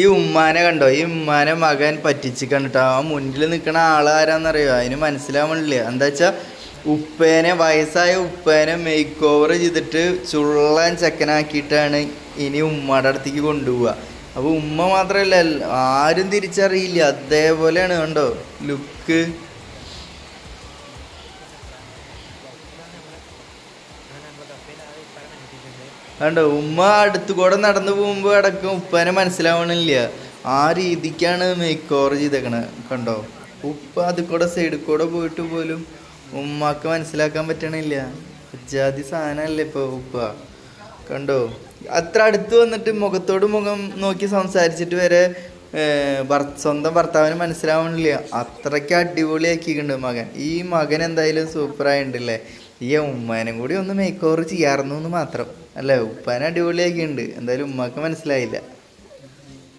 ഈ ഉമ്മാനെ കണ്ടോ? ഈ ഉമ്മാനെ മകൻ പറ്റിച്ച് കണ്ടിട്ടോ ആ മുന്നിൽ നിൽക്കുന്ന ആളാരാന്നറിയോ? അതിന് മനസ്സിലാവണില്ല. എന്താ വെച്ചാൽ ഉപ്പേനെ വയസ്സായ ഉപ്പേനെ മേക്ക് ഓവർ ചെയ്തിട്ട് ചുള്ളൻ ചെക്കനാക്കിയിട്ടാണ് ഇനി ഉമ്മയുടെ അടുത്തേക്ക് കൊണ്ടുപോവുക. അപ്പോൾ ഉമ്മ മാത്രമല്ല ആരും തിരിച്ചറിയില്ല. അതേപോലെയാണ് കണ്ടോ? ലുക്ക്. കണ്ടോ ഉമ്മ അടുത്ത് കൂടെ നടന്നു പോകുമ്പോ അടക്കം ഉപ്പനെ മനസ്സിലാവണില്ല. ആ രീതിക്കാണ് മേക്ക് ഓവർ ചെയ്തേക്കണത് കണ്ടോ? ഉപ്പ അത് കൂടെ സൈഡിൽ കൂടെ പോയിട്ട് പോലും ഉമ്മാക്ക് മനസ്സിലാക്കാൻ പറ്റണില്ല. ജാതി സാധനല്ലേ ഇപ്പൊ ഉപ്പ. കണ്ടോ? അത്ര അടുത്ത് വന്നിട്ട് മുഖത്തോട് മുഖം നോക്കി സംസാരിച്ചിട്ട് വരെ സ്വന്തം ഭർത്താവിന് മനസ്സിലാവണില്ല. അത്രയ്ക്ക് അടിപൊളിയാക്കിയിട്ടുണ്ട് മകൻ. ഈ മകൻ എന്തായാലും സൂപ്പറായിട്ടുണ്ടല്ലേ ഈ ഉമ്മാനും കൂടി ഒന്ന് മേക്ക് ഓവർ ചെയ്യാറുന്നു മാത്രം. അല്ലേ? ഉപ്പാനെ അടിപൊളിയാക്കിയിട്ടുണ്ട്. എന്തായാലും ഉമ്മാക്ക് മനസ്സിലായില്ല.